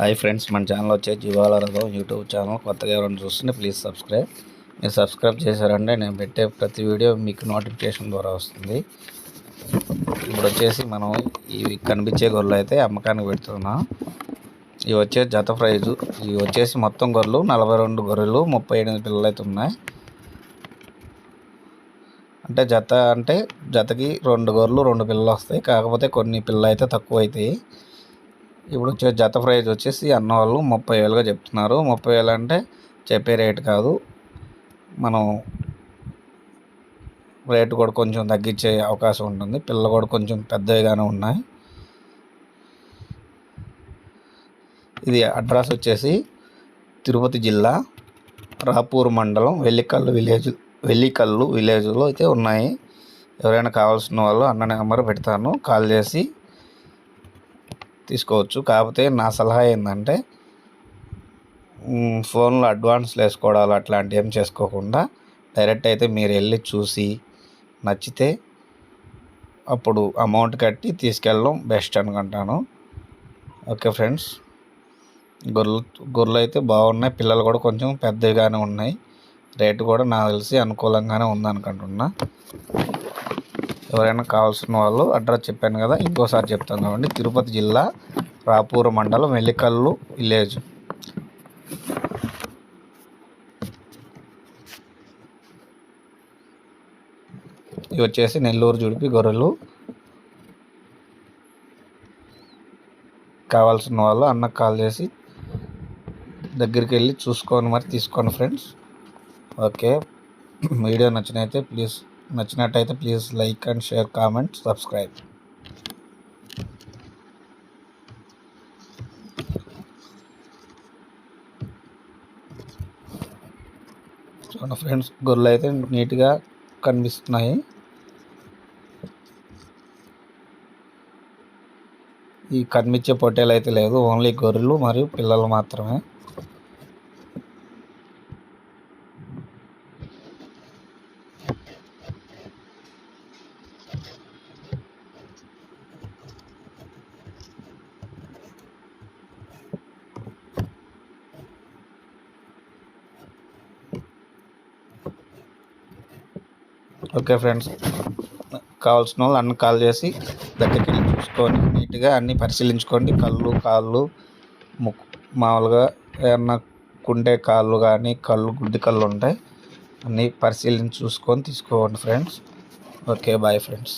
Hi friends మన channel వచ్చే జీవాల రథం యూట్యూబ్ ఛానల్ కొత్తగా ఎవరైనా చూస్తుంటే ప్లీజ్ సబ్స్క్రైబ్. మీరు సబ్స్క్రైబ్ చేశారంటే నేను పెట్టే ప్రతి వీడియో మీకు నోటిఫికేషన్ ద్వారా వస్తుంది. ఇప్పుడు వచ్చేసి మనం ఇవి కనిపించే గొర్రెలు అయితే అమ్మకానికి పెడుతున్నాం. ఇవి వచ్చే జత ప్రైజు. ఇవి వచ్చేసి మొత్తం గొర్రెలు నలభై రెండు గొర్రెలు ముప్పై ఎనిమిది పిల్లలు అయితే ఉన్నాయి. అంటే జత అంటే జతకి రెండు గొర్రెలు రెండు పిల్లలు వస్తాయి. కాకపోతే కొన్ని పిల్లలు అయితే తక్కువ అవుతాయి ఇప్పుడు వచ్చే జత ప్రైజ్ వచ్చేసి అన్న వాళ్ళు ముప్పై వేలుగా చెప్తున్నారు. ముప్పై వేలు అంటే చెప్పే రేటు కాదు. మనం రేటు కూడా కొంచెం తగ్గించే అవకాశం ఉంటుంది. పిల్లలు కూడా కొంచెం పెద్దవిగానే ఉన్నాయి. ఇది అడ్రస్ వచ్చేసి తిరుపతి జిల్లా రాపూర్ మండలం వెల్లికల్లు విలేజ్ వెల్లికల్లు విలేజ్లో అయితే ఉన్నాయి. ఎవరైనా కావాల్సిన వాళ్ళు అన్న నెంబర్ పెడతాను. కాల్ చేసి తీసుకోవచ్చు. కాకపోతే నా సలహా ఏంటంటే ఫోన్లో అడ్వాన్స్లు వేసుకోవడాలు అట్లాంటివి ఏం చేసుకోకుండా డైరెక్ట్ అయితే మీరు వెళ్ళి చూసి నచ్చితే అప్పుడు అమౌంట్ కట్టి తీసుకెళ్ళడం బెస్ట్ అనుకుంటాను. Okay friends. గొర్రెలు గొర్రెలు అయితే బాగున్నాయి. పిల్లలు కూడా కొంచెం పెద్దగానే ఉన్నాయి. రేటు కూడా నాకు తెలిసి అనుకూలంగానే ఉందనుకుంటున్నా. ఎవరైనా కావాల్సిన వాళ్ళు అడ్రస్ చెప్పాను కదా ఇంకోసారి చెప్తాను కాబట్టి తిరుపతి జిల్లా రాపూర్ మండలం వెల్లికల్లు విలేజ్. ఇవి వచ్చేసి నెల్లూరు జుడిపి గొర్రెలు. కావాల్సిన వాళ్ళు అన్నకు కాల్ చేసి దగ్గరికి వెళ్ళి చూసుకొని మరి తీసుకోండి ఫ్రెండ్స్. ఓకే వీడియో నచ్చినైతే ప్లీజ్ నచ్చినట్టయితే please like and share comment subscribe చూడండి ఫ్రెండ్స్ గొర్రెలు అయితే నీట్గా కనిపిస్తున్నాయి. ఈ కనిపించే పొట్టేలు అయితే లేదు ఓన్లీ గొర్రెలు మరియు పిల్లలు మాత్రమే. Okay friends. కావాల్సిన వాళ్ళు అన్ని కాల్ చేసి దగ్గరికి వెళ్ళి చూసుకొని నీట్గా అన్నీ పరిశీలించుకోండి. కళ్ళు కాళ్ళు ముక్కు మామూలుగా ఏమన్నా కుండే కాళ్ళు కానీ కళ్ళు గుడ్డి కళ్ళు ఉంటాయి అన్నీ పరిశీలించి చూసుకొని తీసుకోండి ఫ్రెండ్స్. Okay bye friends.